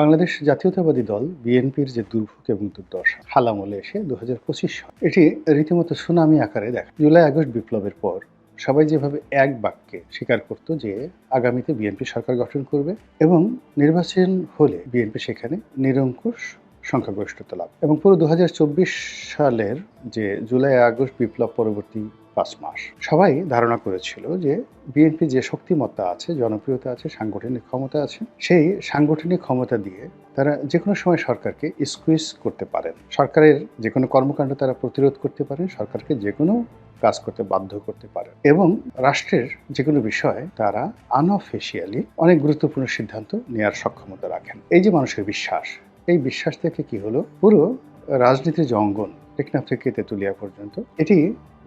বাংলাদেশ জাতীয়তাবাদী দল, বিএনপির যে দুর্ভোগ এবং দুর্দশা, হালামলে এসে দু হাজার পঁচিশ এটি রীতিমতো সুনামি আকারে দেখা। জুলাই আগস্ট বিপ্লবের পর সবাই যেভাবে এক বাক্যে স্বীকার করত যে আগামীতে বিএনপি সরকার গঠন করবে এবং নির্বাচন হলে বিএনপি সেখানে নিরঙ্কুশ সংখ্যাগরিষ্ঠতা লাভ। এবং পুরো দু হাজার চব্বিশ সালের যে জুলাই আগস্ট বিপ্লব পরবর্তী পাঁচ মাস। সবাই ধারণা করেছিল যে বিএনপি যে শক্তিমত্তা আছে, জনপ্রিয়তা আছে, সাংগঠনিক ক্ষমতা আছে, সেই সাংগঠনিক ক্ষমতা দিয়ে তারা যে কোনো সময় সরকারকে স্কুইজ করতে পারেন। সরকারের যে কোনো কর্মকাণ্ড তারা প্রতিরোধ করতে পারেন, সরকারকে যে কোনো কাজ করতে বাধ্য করতে পারেন। এবং রাষ্ট্রের যে কোনো বিষয়ে তারা আনঅফিসিয়ালি অনেক গুরুত্বপূর্ণ সিদ্ধান্ত নেওয়ার সক্ষমতা রাখেন। এই যে মানুষের বিশ্বাস, এই বিশ্বাস থেকে কি হলো? পুরো রাজনীতির যে অঙ্গন টেকনাফ থেকে তেতুলিয়া পর্যন্ত, এটি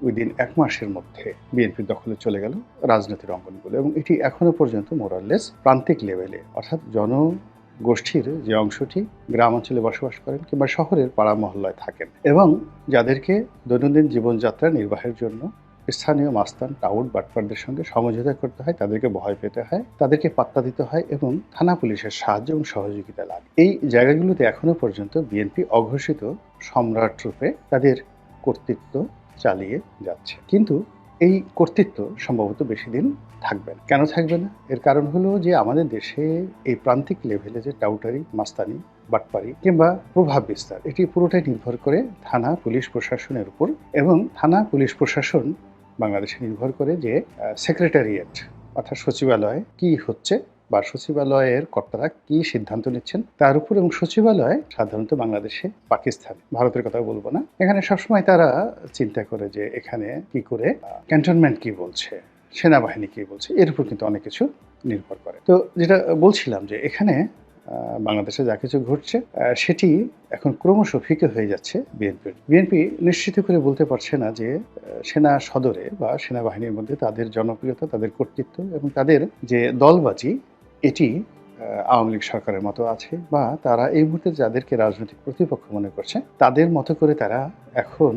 উইদিন এক মাসের মধ্যে বিএনপির দখলে চলে গেল রাজনীতির অঙ্গনগুলো এবং এটি এখনও পর্যন্ত মোরাললেস প্রান্তিক লেভেলে অর্থাৎ জনগোষ্ঠীর যে অংশটি গ্রাম অঞ্চলে বসবাস করেন কিংবা শহরের পাড়া মহল্লায় থাকেন এবং যাদেরকে দৈনন্দিন জীবনযাত্রা নির্বাহের জন্য স্থানীয় মাস্তান টাউট বাটপারদের সঙ্গে সমঝোতা করতে হয়, তাদেরকে ভয় পেতে হয়, তাদেরকে পাত্তা দিতে হয় এবং থানা পুলিশের সাহায্য এবং সহযোগিতা লাগে এই জায়গাগুলোতে এখনও পর্যন্ত বিএনপি অঘোষিত সম্রাট রূপে তাদের কর্তৃত্ব চালিয়ে যাচ্ছে। কিন্তু এই কর্তৃত্ব সম্ভবত বেশি দিন থাকবে না। কেন থাকবে না? এর কারণ হলো যে আমাদের দেশে এই প্রান্তিক লেভেলে যে টাউটারি, মাস্তানি, বাটপারি কিংবা প্রভাব বিস্তার, এটি পুরোটাই নির্ভর করে থানা, পুলিশ প্রশাসনের উপর এবং থানা, পুলিশ প্রশাসন বাংলাদেশে নির্ভর করে যে সেক্রেটারিয়েট অর্থাৎ সচিবালয় কি হচ্ছে বা সচিবালয়ের কর্তারা কি সিদ্ধান্ত নিচ্ছেন? তার উপর এবং সচিবালয় সাধারণত বাংলাদেশে পাকিস্তান। ভারতের কথা বলব না। এখানে সবসময় তারা চিন্তা করে যে এখানে কি করে ক্যান্টনমেন্ট কি বলছে, সেনাবাহিনী কি বলছে, এর উপর কিন্তু অনেক কিছু নির্ভর করে। তো যেটা বলছিলাম যে এখানে বাংলাদেশে যা কিছু ঘটছে সেটি এখন ক্রমশ ফিকে হয়ে যাচ্ছে বিএনপির বিএনপি নিশ্চিত করে বলতে পারছে না যে সেনা সদরে বা সেনাবাহিনীর মধ্যে তাদের জনপ্রিয়তা, তাদের কর্তৃত্ব এবং তাদের যে দলবাজি এটি আওয়ামী লীগ সরকারের মতো আছে বা তারা এই মুহূর্তে যাদেরকে রাজনৈতিক প্রতিপক্ষ মনে করছে, তাদের মতো করে তারা এখন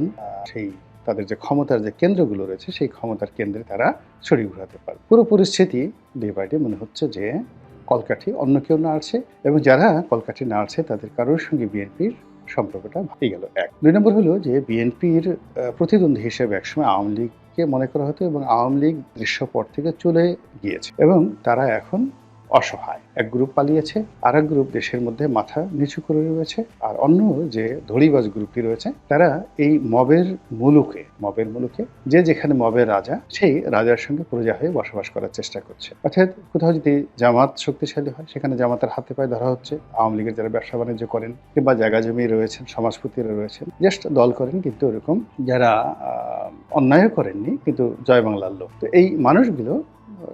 সেই তাদের যে ক্ষমতার যে কেন্দ্রগুলো রয়েছে, সেই ক্ষমতার কেন্দ্রে তারা ছড়ি ঘোরাতে পারে। পুরো পরিস্থিতি বাই ডে মনে হচ্ছে যে কলকাঠি অন্য কেউ নাড়ছে এবং যারা কলকাঠি নাড়ছে তাদের কারোর সঙ্গে বিএনপির সম্পর্কটা ভাঙে গেল। এক। দুই নম্বর হলো যে বিএনপির প্রতিদ্বন্দ্বী হিসেবে একসময় আওয়ামী লীগকে মনে করা হতো এবং আওয়ামী লীগ দৃশ্যপট থেকে চলে গিয়েছে এবং তারা এখন অসহায়। এক গ্রুপ পালিয়েছে আর এক গ্রুপ দেশের মধ্যে মাথা নিচু করে রয়েছে আর অন্য যে ধড়িবাজ গ্রুপটি রয়েছে তারা এই মবের মুলুকে মবের মুলুকে যে যেখানে মবের রাজা সেই রাজার সঙ্গে প্রজা হয়ে বসবাস করার চেষ্টা করছে। অর্থাৎ কোথাও যদি জামাত শক্তিশালী হয় সেখানে জামাতের হাতে পায়ে ধরা হচ্ছে আওয়ামী লীগের যারা ব্যবসা বাণিজ্য করেন কিংবা জায়গা জমি রয়েছেন সমাজপতিরা রয়েছেন জাস্ট দল করেন কিন্তু ওরকম যারা আহ, অন্যায়ও করেননি কিন্তু জয় বাংলার লোক। তো এই মানুষগুলো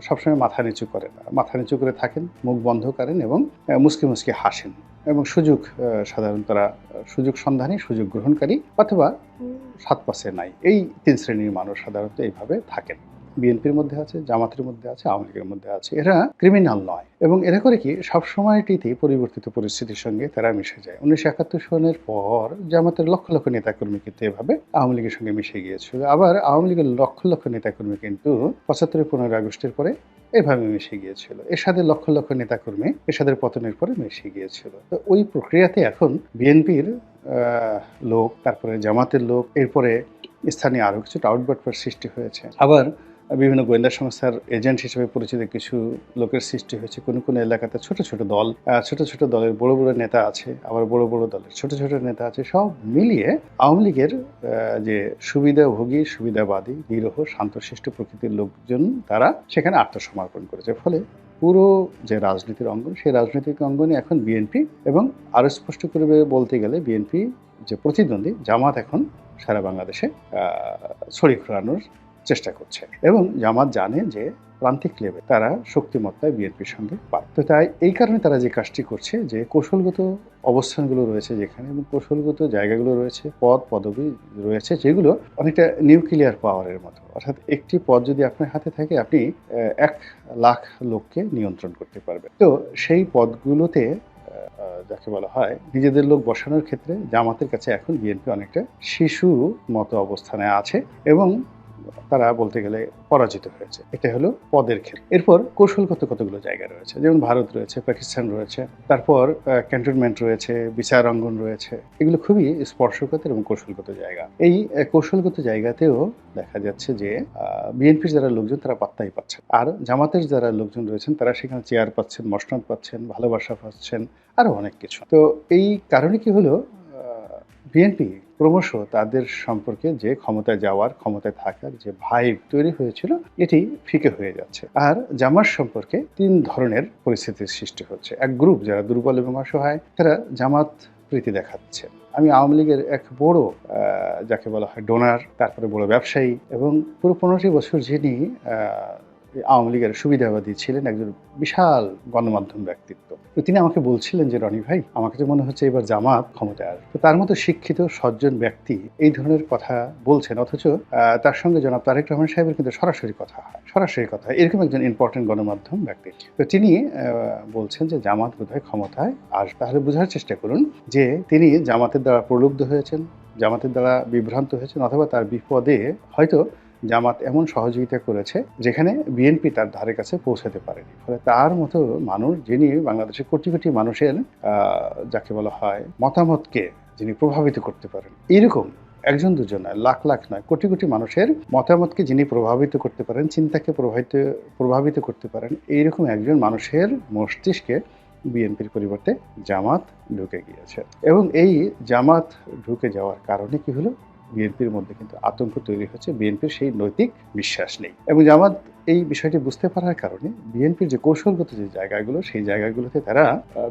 সবসময় মাথা নিচু করেন। মাথা নিচু করে থাকেন, মুখ বন্ধ করেন এবং মুসকি মুসকি হাসেন। এবং সুযোগ সাধারণ তারা, সুযোগ সন্ধানী, সুযোগ গ্রহণকারী অথবা সাত পাশে নাই। এই তিন শ্রেণির মানুষ সাধারণত এইভাবে থাকেন। বিএনপির মধ্যে আছে, জামাতের মধ্যে আছে, আওয়ামী লীগের মধ্যে আছে। এরা ক্রিমিনাল নয় এবং এরা করে কি সবসময়টিতেই পরিবর্তিত পরিস্থিতির সঙ্গে তারা মিশে যায়। উনিশশো একাত্তর সনের পর জামাতের লক্ষ লক্ষ নেতাকর্মী কিন্তু এভাবে আওয়ামী লীগের সঙ্গে মিশে গিয়েছিল। আবার আওয়ামী লীগের লক্ষ লক্ষ নেতাকর্মী কিন্তু পঁচাত্তরের পনেরোই আগস্টের পরে এভাবে মিশে গিয়েছিল। এর এরশাদের লক্ষ লক্ষ নেতাকর্মী এরশাদের পতনের পরে মিশে গিয়েছিল। তো ওই প্রক্রিয়াতে এখন বিএনপির লোক, তারপরে জামাতের লোক, এরপরে স্থানীয় আরও কিছু আউটবাটপার সৃষ্টি হয়েছে। আবার বিভিন্ন গোয়েন্দা সংস্থার এজেন্ট হিসেবে পরিচিত কিছু লোকের সৃষ্টি হয়েছে। কোনো কোনো এলাকাতে ছোট ছোট দল ছোট ছোট দলের বড় বড় নেতা আছে আবার বড় বড় দলের ছোট ছোট নেতা আছে। সব মিলিয়ে আওয়ামী লীগের যে সুবিধাভোগী সুবিধাবাদী নিরহ শান্তশিষ্ট প্রকৃতির লোকজন তারা সেখানে আত্মসমর্পণ করেছে। ফলে পুরো যে রাজনীতির অঙ্গন সেই রাজনৈতিক অঙ্গনে এখন বিএনপি এবং আরও স্পষ্ট করে বলতে গেলে বিএনপি যে প্রতিদ্বন্দ্বী জামাত এখন সারা বাংলাদেশে আহ, ছড়ি ঘোরানোর চেষ্টা করছে। এবং জামাত জানে যে প্রান্তিক লেভেল তারা শক্তিমত্তায় বিএনপির সঙ্গে পায় তো তাই এই কারণে তারা যে কাজটি করছে, যে কৌশলগত অবস্থানগুলো রয়েছে যেখানে এবং কৌশলগত জায়গাগুলো রয়েছে পদ পদবি রয়েছে, যেগুলো অনেকটা নিউক্লিয়ার পাওয়ারের মতো। অর্থাৎ একটি পদ যদি আপনার হাতে থাকে, আপনি এক লাখ লোককে নিয়ন্ত্রণ করতে পারবেন। তো সেই পদগুলোতে যাকে বলা হয় নিজেদের লোক বসানোর ক্ষেত্রে জামাতের কাছে এখন বিএনপি অনেকটা শিশু মতো অবস্থানে আছে এবং তারা বলতে গেলে পরাজিত হয়েছে। এটা হলো পদের ক্ষেত্রে এরপর কৌশলগত কতগুলো জায়গা রয়েছে? যেমন ভারত রয়েছে, পাকিস্তান রয়েছে, তারপর ক্যান্টনমেন্ট রয়েছে বিচার অঙ্গন রয়েছে। এগুলো খুবই স্পর্শগত এবং কৌশলগত জায়গা। এই কৌশলগত জায়গাতেও দেখা যাচ্ছে যে বিএনপির যারা লোকজন তারা পাত্তাই পাচ্ছে আর জামাতের যারা লোকজন রয়েছেন তারা সেখানে চেয়ার পাচ্ছেন, মসনদ পাচ্ছেন, ভালোবাসা পাচ্ছেন আরও অনেক কিছু। তো এই কারণে কি হলো? বিএনপি ক্রমশ তাদের সম্পর্কে যে ক্ষমতায় যাওয়ার, ক্ষমতায় থাকার যে ভাইব তৈরি হয়েছিল, এটি ফিকে হয়ে যাচ্ছে। আর জামার সম্পর্কে তিন ধরনের পরিস্থিতির সৃষ্টি হচ্ছে। এক গ্রুপ যারা দুর্বল এবং অসহায়, তারা জামাত প্রীতি দেখাচ্ছে। আমি আওয়ামী লীগের এক বড় যাকে বলা হয় ডোনার তারপরে বড় ব্যবসায়ী এবং পুরো পনেরোটি বছর যিনি আওয়ামী লীগের সুবিধাবাদী ছিলেন একজন বিশাল গণমাধ্যম ব্যক্তিত্ব। তো তিনি আমাকে বলছিলেন যে, রনি ভাই আমাকে তো মনে হচ্ছে এবার জামাত ক্ষমতায় আসবে। তো তার মতো শিক্ষিত, সজ্জন ব্যক্তি এই ধরনের কথা বলছেন, অথচ তার সঙ্গে জনাব তারেক রহমান সাহেবের কিন্তু সরাসরি কথা হয়, সরাসরি কথা এরকম একজন ইম্পর্টেন্ট গণমাধ্যম ব্যক্তি। তো তিনি বলছেন যে, জামাত বোধহয় ক্ষমতায় আসবে তাহলে বোঝার চেষ্টা করুন যে, তিনি জামাতের দ্বারা প্রলুব্ধ হয়েছেন, জামাতের দ্বারা বিভ্রান্ত হয়েছেন, অথবা তার বিপদে হয়তো জামাত এমন সহযোগিতা করেছে যেখানে বিএনপি তার ধারে কাছে পৌঁছাতে পারেনি। ফলে তার মতো মানুষ যিনি বাংলাদেশের কোটি কোটি মানুষের যাকে বলা হয় মতামতকে যিনি প্রভাবিত করতে পারেন। এইরকম একজন দুজন নয়, লাখ লাখ নয়, কোটি কোটি মানুষের মতামতকে যিনি প্রভাবিত করতে পারেন, চিন্তাকে প্রভাবিত প্রভাবিত করতে পারেন, এইরকম একজন মানুষের মস্তিষ্কে বিএনপির পরিবর্তে জামাত ঢুকে গিয়েছে। এবং এই জামাত ঢুকে যাওয়ার কারণে কি হলো? বিএনপির মধ্যে কিন্তু আতঙ্ক তৈরি হচ্ছে, বিএনপির সেই নৈতিক বিশ্বাস নেই। এবং জামাত এই বিষয়টি বুঝতে পারার কারণে বিএনপির যে কৌশলগত যে জায়গাগুলো, সেই জায়গাগুলোতে তারা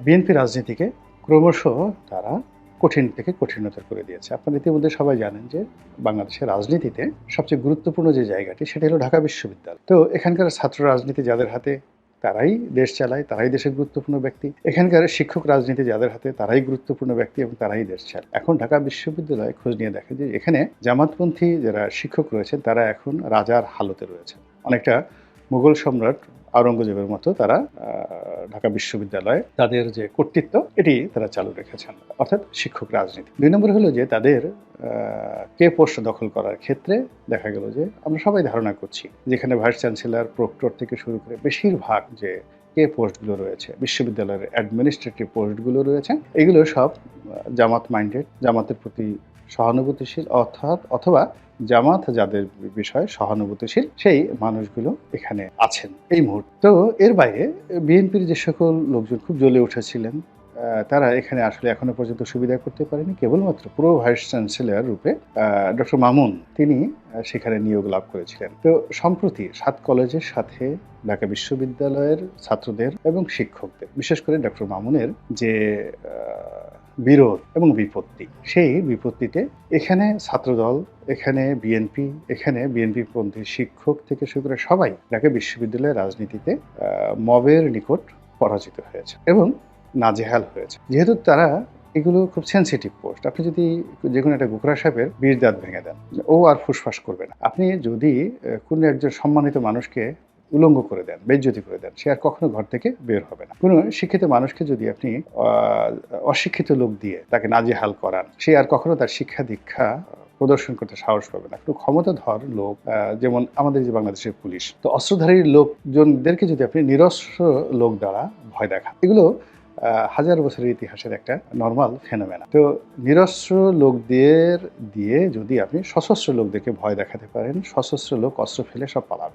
বিএনপি রাজনীতিকে ক্রমশ তারা কঠিন থেকে কঠিনতর করে দিয়েছে। আপনারা ইতিমধ্যে সবাই জানেন যে বাংলাদেশের রাজনীতিতে সবচেয়ে গুরুত্বপূর্ণ যে জায়গাটি, সেটা হলো ঢাকা বিশ্ববিদ্যালয়। তো এখানকার ছাত্র রাজনীতি যাদের হাতে তারাই দেশ চালায়, তারাই দেশের গুরুত্বপূর্ণ ব্যক্তি। এখানকার শিক্ষক রাজনীতি যাদের হাতে, তারাই গুরুত্বপূর্ণ ব্যক্তি এবং তারাই দেশ চালায়। এখন ঢাকা বিশ্ববিদ্যালয়ে খোঁজ নিয়ে দেখে যে এখানে জামাতপন্থী যারা শিক্ষক রয়েছেন, তারা এখন রাজার হালতে রয়েছে অনেকটা মুঘল সম্রাট আওরঙ্গজেবের মতো তারা ঢাকা বিশ্ববিদ্যালয়ে তাদের যে কর্তৃত্ব, এটি তারা চালু রেখেছেন। অর্থাৎ শিক্ষক রাজনীতি। দুই নম্বর হলো যে তাদের কে পোস্ট দখল করার ক্ষেত্রে দেখা গেল যে আমরা সবাই ধারণা করছি, যেখানে ভাইস চ্যান্সেলর, প্রক্টর থেকে শুরু করে বেশিরভাগ যে কে পোস্টগুলো রয়েছে, বিশ্ববিদ্যালয়ের অ্যাডমিনিস্ট্রেটিভ পোস্টগুলো রয়েছে, এগুলো সব জামাত মাইন্ডেড জামাতের প্রতি সহানুভূতিশীল, অর্থাৎ অথবা জামাত যাদের বিষয়ে সহানুভূতিশীল, সেই মানুষগুলো এখানে আছেন এই মুহূর্তে। তো এর বাইরে বিএনপির যে সকল লোকজন খুব জ্বলে উঠেছিলেন তারা এখানে আসলে এখনও পর্যন্ত সুবিধা করতে পারেনি। কেবলমাত্র পুরো ভাইস চ্যান্সেলর রূপে ডক্টর মামুন, তিনি সেখানে নিয়োগ লাভ করেছিলেন। তো সম্প্রতি সাত কলেজের সাথে ঢাকা বিশ্ববিদ্যালয়ের ছাত্রদের এবং শিক্ষকদের, বিশেষ করে ডক্টর মামুনের যে বিরোধ এবং বিপত্তি। সেই বিপত্তিতে এখানে ছাত্রদল, এখানে বিএনপি এখানে বিএনপি পন্থী শিক্ষক থেকে শুরু করে সবাই ঢাকা বিশ্ববিদ্যালয়ের রাজনীতিতে মবের নিকট পরাজিত হয়েছে এবং নাজেহাল হয়েছে। যেহেতু তারা এগুলো খুব সেন্সিটিভ পোস্ট আপনি যদি যে কোনো একটা গোকরা সাহেবের বীর দাঁত ভেঙে দেন ও আর ফুসফাস করবে না। আপনি যদি কোনো একজন সম্মানিত মানুষকে উলঙ্গ করে দেন, বেজ্জতি করে দেন, সে আর কখনো ঘর থেকে বের হবে না। কোনো শিক্ষিত মানুষকে যদি আপনি অশিক্ষিত লোক দিয়ে তাকে নাজেহাল করান, সে আর কখনো তার শিক্ষা দীক্ষা প্রদর্শন করতে সাহস পাবে না। কোনো ক্ষমতাধর লোক যেমন আমাদের যে বাংলাদেশের পুলিশ, তো অস্ত্রধারী লোকজনদেরকে যদি আপনি নিরস্ত্র লোক দ্বারা ভয় দেখান, এগুলো হাজার বছরের ইতিহাসের একটা নর্মাল ফেনোমেনা তো নিরস্ত্র লোকদের দিয়ে যদি আপনি সশস্ত্র লোকদেরকে ভয় দেখাতে পারেন, সশস্ত্র লোক অস্ত্র ফেলে সব পালাবে।